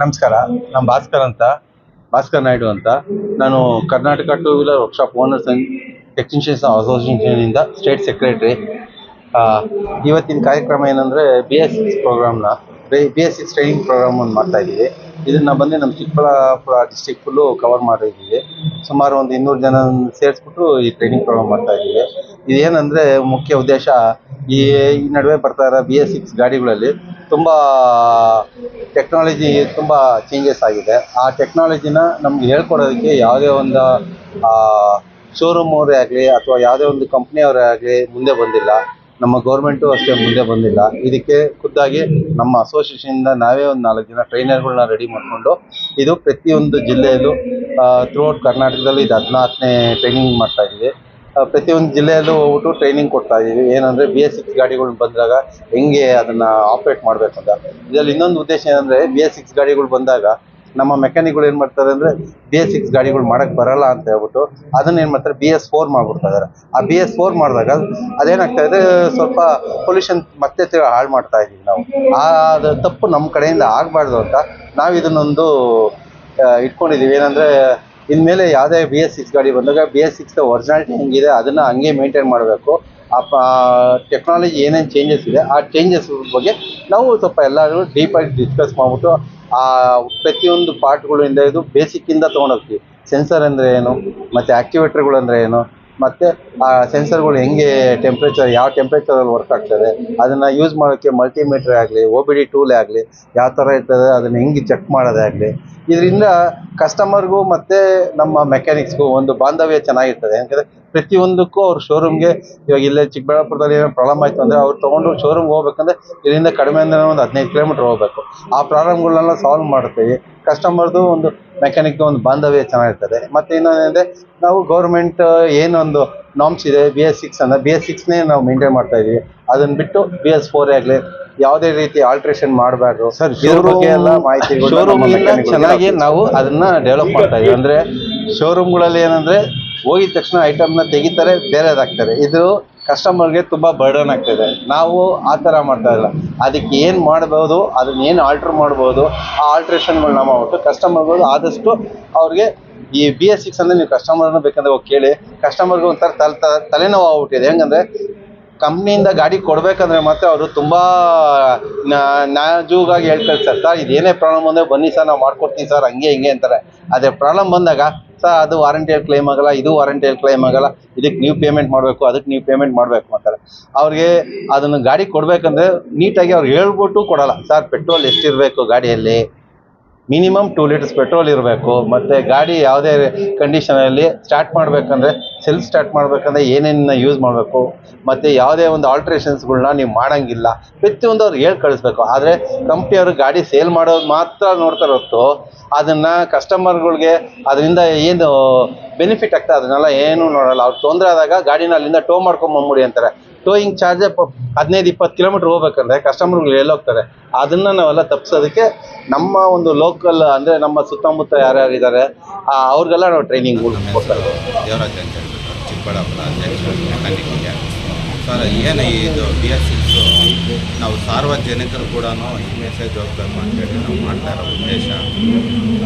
ನಮಸ್ಕಾರ, ನಾನು ಭಾಸ್ಕರ್ ಅಂತ. ಭಾಸ್ಕರ್ ನಾಯ್ಡು ಅಂತ. ನಾನು Karnataka two wheeler workshop owners and technicians association ಇಂದ ಸ್ಟೇಟ್ ಸೆಕ್ರೆಟರಿ. ಇವತ್ತಿನ ಕಾರ್ಯಕ್ರಮ ಏನಂದ್ರೆ B S six ಪ್ರೋಗ್ರಾಮ್ನ, B S six training program ಮಾಡ್ತಾ ಇದ್ದೀವಿ. ಇದನ್ನ ಬಂದು ನಮ್ಮ ಚಿಕ್ಕಬಳ್ಳಾಪುರ ಡಿಸ್ಟಿಕ್ ಫುಲ್ಲು ಕವರ್ ಮಾಡಿದ್ದೀವಿ ಸುಮಾರು ಒಂದು ಇನ್ನೂರು ಜನ ಸೇರಿಸ್ಬಿಟ್ಟು ಈ ಟ್ರೈನಿಂಗ್ ಪ್ರೋಗ್ರಾಮ್ ಮಾಡ್ತಾ ಇದ್ದೀವಿ. ಇದೇನಂದ್ರೆ ಮುಖ್ಯ ಉದ್ದೇಶ, ಈ ಈ ನಡುವೆ ಬರ್ತಾ ಇರೋ ಬಿ ಎಸ್ ಸಿಕ್ಸ್ ಗಾಡಿಗಳಲ್ಲಿ ತುಂಬ ಟೆಕ್ನಾಲಜಿ ತುಂಬ ಚೇಂಜಸ್ ಆಗಿದೆ. ಆ ಟೆಕ್ನಾಲಜಿನ ನಮ್ಗೆ ಹೇಳ್ಕೊಡೋದಕ್ಕೆ ಯಾವುದೇ ಒಂದು ಶೋರೂಮ್ ಅವರೇ ಆಗಲಿ ಅಥವಾ ಯಾವುದೇ ಒಂದು ಕಂಪ್ನಿಯವರೇ ಆಗಲಿ ಮುಂದೆ ಬಂದಿಲ್ಲ. ನಮ್ಮ ಗೌರ್ಮೆಂಟು ಅಷ್ಟೇ ಮುಂದೆ ಬಂದಿಲ್ಲ. ಇದಕ್ಕೆ ಖುದ್ದಾಗಿ ನಮ್ಮ ಅಸೋಸಿಯೇಷನಿಂದ ನಾವೇ ಒಂದು ನಾಲ್ಕು ಜನ ಟ್ರೈನರ್ಗಳನ್ನ ರೆಡಿ ಮಾಡಿಕೊಂಡು ಇದು ಪ್ರತಿಯೊಂದು ಜಿಲ್ಲೆಯಲ್ಲೂ ಥ್ರೂಔಟ್ ಕರ್ನಾಟಕದಲ್ಲಿ ಇದು ಹದಿನಾಲ್ಕನೇ ಟ್ರೈನಿಂಗ್ ಮಾಡ್ತಾ ಇದ್ದೀವಿ. ಪ್ರತಿಯೊಂದು ಜಿಲ್ಲೆಯಲ್ಲೂ ಹೋಗ್ಬಿಟ್ಟು ಟ್ರೈನಿಂಗ್ ಕೊಡ್ತಾ ಇದ್ದೀವಿ ಏನಂದರೆ ಬಿ ಎಸ್ ಸಿಕ್ಸ್ ಗಾಡಿಗಳು ಬಂದಾಗ ಹೆಂಗೆ ಅದನ್ನು ಆಪ್ರೇಟ್ ಮಾಡಬೇಕು ಅಂತ ಇದರಲ್ಲಿ ಇನ್ನೊಂದು ಉದ್ದೇಶ ಏನಂದರೆ ಬಿ ಎಸ್ ಸಿಕ್ಸ್ ಗಾಡಿಗಳು ಬಂದಾಗ ನಮ್ಮ ಮೆಕ್ಯಾನಿಕ್ಗಳು ಏನು ಮಾಡ್ತಾರೆ ಅಂದರೆ ಬಿ ಎಸ್ ಸಿಕ್ಸ್ ಗಾಡಿಗಳು ಮಾಡಕ್ಕೆ ಬರಲ್ಲ ಅಂತ ಹೇಳ್ಬಿಟ್ಟು ಅದನ್ನ ಏನು ಮಾಡ್ತಾರೆ ಬಿ ಎಸ್ ಫೋರ್ ಮಾಡ್ಬಿಡ್ತಾ ಇದ್ದಾರೆ ಆ ಬಿ ಎಸ್ ಫೋರ್ ಮಾಡಿದಾಗ ಅದೇನಾಗ್ತಾ ಇದೆ, ಸ್ವಲ್ಪ ಪೊಲ್ಯೂಷನ್ ಮತ್ತೆ ಹಾಳು ಮಾಡ್ತಾ ಇದ್ದೀವಿ ನಾವು. ಆ ತಪ್ಪು ನಮ್ಮ ಕಡೆಯಿಂದ ಆಗಬಾರ್ದು ಅಂತ ನಾವು ಇದನ್ನೊಂದು ಇಟ್ಕೊಂಡಿದ್ದೀವಿ ಏನಂದರೆ ಇನ್ಮೇಲೆ ಯಾವುದೇ ಬಿ ಎಸ್ ಸಿಕ್ಸ್ ಗಾಡಿ ಬಂದಾಗ ಬಿ ಎಸ್ ಸಿಕ್ಸ್ ಒರಿಜಿನಾಲಿಟಿ ಹೆಂಗಿದೆ, ಅದನ್ನು ಹಂಗೆ ಮೇಂಟೈನ್ ಮಾಡಬೇಕು. ಆ ಟೆಕ್ನಾಲಜಿ ಏನೇನು ಚೇಂಜಸ್ ಇದೆ, ಆ ಚೇಂಜಸ್ ಬಗ್ಗೆ ನಾವು ಸ್ವಲ್ಪ ಎಲ್ಲರೂ ಡೀಪಾಗಿ ಡಿಸ್ಕಸ್ ಮಾಡಿಬಿಟ್ಟು, ಆ, ಪ್ರತಿಯೊಂದು ಪಾರ್ಟ್ಗಳಿಂದ ಇದು ಬೇಸಿಕ್ಕಿಂದ ತೊಗೊಂಡೋಗ್ತೀವಿ ಸೆನ್ಸರ್ ಅಂದರೆ ಏನು, ಮತ್ತು ಆ್ಯಕ್ಟಿವೇಟ್ರ್ಗಳು ಅಂದರೆ ಏನು ಮತ್ತು ಆ ಸೆನ್ಸರ್ಗಳು ಹೆಂಗೆ ಟೆಂಪ್ರೇಚರ್ ಯಾವ ಟೆಂಪ್ರೇಚರಲ್ಲಿ ವರ್ಕ್ ಆಗ್ತದೆ, ಅದನ್ನು ಯೂಸ್ ಮಾಡೋಕ್ಕೆ ಮಲ್ಟಿಮೀಟ್ರೇ ಆಗಲಿ ಒ ಬಿ ಡಿ ಟೂಲೇ ಆಗಲಿ, ಯಾವ ಥರ ಇರ್ತದೆ, ಅದನ್ನು ಹೆಂಗೆ ಚೆಕ್ ಮಾಡೋದೇ ಆಗಲಿ. ಇದರಿಂದ ಕಸ್ಟಮರ್ಗೂ ಮತ್ತು ನಮ್ಮ ಮೆಕ್ಯಾನಿಕ್ಸ್ಗೂ ಒಂದು ಬಾಂಧವ್ಯ ಚೆನ್ನಾಗಿರ್ತದೆ. ಯಾಕಂದರೆ ಪ್ರತಿಯೊಂದಕ್ಕೂ ಅವ್ರ ಶೋರೂಮ್ಗೆ ಇವಾಗ ಇಲ್ಲೇ ಚಿಕ್ಕಬಳ್ಳಾಪುರದಲ್ಲಿ ಏನೋ ಪ್ರಾಬ್ಲಮ್ ಆಯಿತು ಅಂದರೆ ಅವ್ರು ತೊಗೊಂಡು ಶೋರೂಮ್ಗೆ ಹೋಗ್ಬೇಕಂದ್ರೆ ಇಲ್ಲಿಂದ ಕಡಿಮೆ ಅಂದರೆ ಒಂದು ಹದಿನೈದು ಕಿಲೋಮೀಟ್ರ್ ಹೋಗಬೇಕು. ಆ ಪ್ರಾಬ್ಲಮ್ಗಳನ್ನೆಲ್ಲ ಸಾಲ್ವ್ ಮಾಡ್ತೀವಿ ಕಸ್ಟಮರ್ದು ಒಂದು ಮೆಕ್ಯಾನಿಕ್ದು ಒಂದು ಬಾಂಧವ್ಯ ಚೆನ್ನಾಗಿರ್ತದೆ. ಮತ್ತು ಇನ್ನೊಂದೇನೆಂದರೆ ನಾವು ಗೌರ್ಮೆಂಟ್ ಏನೊಂದು ನಾಮ್ಸ್ ಇದೆ ಬಿ ಎಸ್ ಸಿಕ್ಸ್ ಅಂದರೆ ಬಿ ಎಸ್ ಸಿಕ್ಸ್ನೇ ನಾವು ಮೇಂಟೈನ್ ಮಾಡ್ತಾ ಇದೀವಿ ಅದನ್ನ ಬಿಟ್ಟು ಬಿ ಎಸ್ ಫೋರ್ ಆಗಲಿ ಯಾವುದೇ ರೀತಿ ಆಲ್ಟ್ರೇಷನ್ ಮಾಡಬಾರ್ದು. ಸರ್, ಬಗ್ಗೆ ಎಲ್ಲ ಮಾಹಿತಿ ಚೆನ್ನಾಗಿ ನಾವು ಅದನ್ನ ಡೆವಲಪ್ ಮಾಡ್ತಾ ಇದೀವಿ ಅಂದ್ರೆ ಶೋರೂಮ್ಗಳಲ್ಲಿ ಏನಂದ್ರೆ ಹೋಗಿದ ತಕ್ಷಣ ಐಟಮ್ನ ತೆಗಿತಾರೆ ಬೇರೆದಾಗ್ತಾರೆ ಇದು ಕಸ್ಟಮರ್ಗೆ ತುಂಬ ಬರ್ಡನ್ ಆಗ್ತಿದೆ. ನಾವು ಆ ಥರ ಮಾಡ್ತಾ ಇಲ್ಲ. ಅದಕ್ಕೆ ಏನು ಮಾಡ್ಬೋದು, ಅದನ್ನ ಏನು ಆಲ್ಟ್ರ್ ಮಾಡ್ಬೋದು, ಆ ಆಲ್ಟ್ರೇಷನ್ಗಳನ್ನ ಮಾಡ್ಬಿಟ್ಟು ಕಸ್ಟಮರ್ಗಳು ಆದಷ್ಟು ಅವ್ರಿಗೆ ಈ ಬಿ ಎಸ್ ಸಿಕ್ಸ್ ಅಂದರೆ ನೀವು ಕಸ್ಟಮರ್ನ ಬೇಕಂದ್ರೆ ಹೋಗಿ ಕೇಳಿ. ಕಸ್ಟಮರ್ಗೆ ಒಂಥರ ತಲೆ ತಲೆನೋವು ಆಗ್ಬಿಟ್ಟಿದೆ. ಹೆಂಗಂದ್ರೆ ಕಂಪ್ನಿಯಿಂದ ಗಾಡಿ ಕೊಡ್ಬೇಕಂದ್ರೆ ಮಾತ್ರ ಅವರು ತುಂಬ ನಾಜೂಗಾಗಿ ಹೇಳ್ತಾರೆ, ಸರ್ ಇದೇನೇ ಪ್ರಾಬ್ಲಮ್ ಬಂದರೆ ಬನ್ನಿ ಸರ್, ನಾವು ಮಾಡ್ಕೊಡ್ತೀವಿ ಸರ್, ಹಂಗೆ, ಹಿಂಗೆ ಅಂತಾರೆ. ಅದೇ ಪ್ರಾಬ್ಲಮ್ ಬಂದಾಗ ಸರ್ ಅದು ವಾರಂಟಿಯಲ್ಲಿ ಕ್ಲೈಮ್ ಆಗಲ್ಲ, ಇದು ವಾರಂಟಿಯಲ್ಲಿ ಕ್ಲೈಮ್ ಆಗಲ್ಲ. ಇದಕ್ಕೆ ನೀವು ಪೇಮೆಂಟ್ ಮಾಡಬೇಕು, ಅದಕ್ಕೆ ನೀವು ಪೇಮೆಂಟ್ ಮಾಡಬೇಕು ಅಂತಾರೆ. ಅವ್ರಿಗೆ ಅದನ್ನು ಗಾಡಿ ಕೊಡಬೇಕಂದ್ರೆ ನೀಟಾಗಿ ಅವ್ರು ಹೇಳ್ಬಿಟ್ಟು ಕೊಡಲ್ಲ. ಸರ್ ಪೆಟ್ರೋಲ್ ಎಷ್ಟಿರಬೇಕು ಗಾಡಿಯಲ್ಲಿ? ಮಿನಿಮಮ್ ಟೂ ಲೀಟರ್ಸ್ ಪೆಟ್ರೋಲ್ ಇರಬೇಕು. ಮತ್ತು ಗಾಡಿ ಯಾವುದೇ ಕಂಡೀಷನಲ್ಲಿ ಸ್ಟಾರ್ಟ್ ಮಾಡಬೇಕಂದ್ರೆ ಸೆಲ್ಫ್ ಸ್ಟಾರ್ಟ್ ಮಾಡಬೇಕಂದ್ರೆ ಏನೇನು ಯೂಸ್ ಮಾಡಬೇಕು. ಮತ್ತು ಯಾವುದೇ ಒಂದು ಆಲ್ಟ್ರೇಷನ್ಸ್ಗಳನ್ನ ನೀವು ಮಾಡೋಂಗಿಲ್ಲ. ಪ್ರತಿಯೊಂದು ಅವ್ರು ಹೇಳಿ ಕಳಿಸ್ಬೇಕು. ಆದರೆ ಕಂಪ್ನಿಯವರು ಗಾಡಿ ಸೇಲ್ ಮಾಡೋದು ಮಾತ್ರ ನೋಡ್ತಾರೆ ಹೊರತು ಅದನ್ನು ಕಸ್ಟಮರ್ಗಳಿಗೆ ಅದರಿಂದ ಏನು ಬೆನಿಫಿಟ್ ಆಗ್ತಾ ಅದನ್ನೆಲ್ಲ ಏನು ನೋಡಲ್ಲ. ಅವ್ರು ತೊಂದರೆ ಆದಾಗ ಗಾಡಿನ ಅಲ್ಲಿಂದ ಟೋ ಮಾಡ್ಕೊಂಬಂದ್ಬಿಡಿ ಅಂತಾರೆ. ಟೋಯಿಂಗ್ ಚಾರ್ಜ್ ಹದಿನೈದು, ಇಪ್ಪತ್ತು ಕಿಲೋಮೀಟ್ರ್ ಹೋಗ್ಬೇಕಂದ್ರೆ ಕಸ್ಟಮರ್ಗಳು ಎಲ್ಲೋಗ್ತಾರೆ ಅದನ್ನು ನಾವೆಲ್ಲ ತಪ್ಪಿಸೋದಕ್ಕೆ ನಮ್ಮ ಒಂದು ಲೋಕಲ್ ಅಂದರೆ ನಮ್ಮ ಸುತ್ತಮುತ್ತ ಯಾರ್ಯಾರು ಇದ್ದಾರೆ ಅವ್ರಿಗೆಲ್ಲ ನಾವು ಟ್ರೈನಿಂಗ್ ಕೊಡ್ತಾರೆ ದೇವರಾಜ್ ಅಂತ ಸರ್, ಏನು ಇದು ಬಿ ಎಸ್ ಸಿಕ್ಸು ನಾವು ಸಾರ್ವಜನಿಕರು ಕೂಡ ಈ ಮೆಸೇಜ್ ಹೋಗ್ಬೇಕು ಅಂತೇಳಿ ನಾವು ಮಾಡ್ತಾ ಇರೋ ಉದ್ದೇಶ.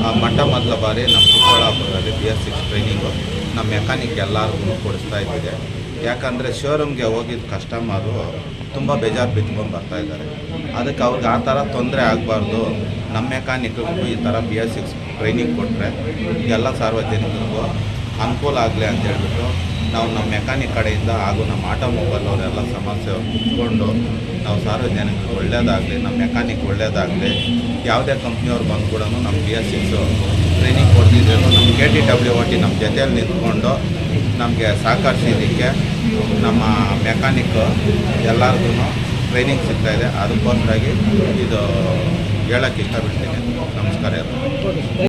ಆ ಮಠ ಮೊದಲ ಬಾರಿ ನಮ್ಮ ಚಿಕ್ಕಬಳ್ಳಾಪುರದಲ್ಲಿ ಬಿ ಎಸ್ ಸಿಕ್ಸ್ ಟ್ರೈನಿಂಗು ನಮ್ಮ ಮೆಕ್ಯಾನಿಕ್ ಎಲ್ಲರಿಗೂ ಕೊಡಿಸ್ತಾ ಇದ್ದಿದೆ. ಯಾಕಂದರೆ ಶೋರೂಮ್ಗೆ ಹೋಗಿದ್ದ ಕಸ್ಟಮರು ತುಂಬ ಬೇಜಾರು ಬಿತ್ಕೊಂಡು ಬರ್ತಾ ಇದ್ದಾರೆ. ಅದಕ್ಕೆ ಅವ್ರಿಗೆ ಆ ಥರ ತೊಂದರೆ ಆಗಬಾರ್ದು. ನಮ್ಮ ಮೆಕ್ಯಾನಿಕ್ಗೂ ಈ ಥರ ಬಿ ಎಸ್ ಸಿಕ್ಸ್ ಟ್ರೈನಿಂಗ್ ಕೊಟ್ಟರೆ ಎಲ್ಲ ಸಾರ್ವಜನಿಕರಿಗೂ ಅನುಕೂಲ ಆಗಲಿ ಅಂತ ಹೇಳ್ಬಿಟ್ಟು ನಾವು ನಮ್ಮ ಮೆಕ್ಯಾನಿಕ್ ಕಡೆಯಿಂದ ಹಾಗೂ ನಮ್ಮ ಆಟೋಮೊಬೈಲ್ ಅವರೆಲ್ಲ ಸಮಸ್ಯೆ ಕುತ್ಕೊಂಡು ನಾವು ಸಾರ್ವಜನಿಕರು ಒಳ್ಳೆಯದಾಗಲಿ ನಮ್ಮ ಮೆಕ್ಯಾನಿಕ್ ಒಳ್ಳೆಯದಾಗಲಿ ಯಾವುದೇ ಕಂಪ್ನಿಯವ್ರು ಬಂದು ಕೂಡ ನಮ್ಮ ಬಿ ಎಸ್ ಸಿಕ್ಸು ಟ್ರೈನಿಂಗ್ ಕೊಡ್ತಿದ್ರು ನಮ್ಮ ಕೆ ಟಿ ಡಬ್ಲ್ಯೂ ಒ ನಮ್ಮ ಜೊತೆಯಲ್ಲಿ ನಿಂತ್ಕೊಂಡು ನಮಗೆ ಸಹಕರಿಸಿದ್ದಕ್ಕೆ ನಮ್ಮ ಮೆಕ್ಯಾನಿಕ್ ಎಲ್ಲರಿಗೂ ಟ್ರೈನಿಂಗ್ ಸಿಗ್ತಾಯಿದೆ ಅದಕ್ಕೋಸ್ಕರಾಗಿ ಇದು ಹೇಳೋಕ್ಕೆ ಇಷ್ಟಪಡ್ತೀನಿ. ನಮಸ್ಕಾರ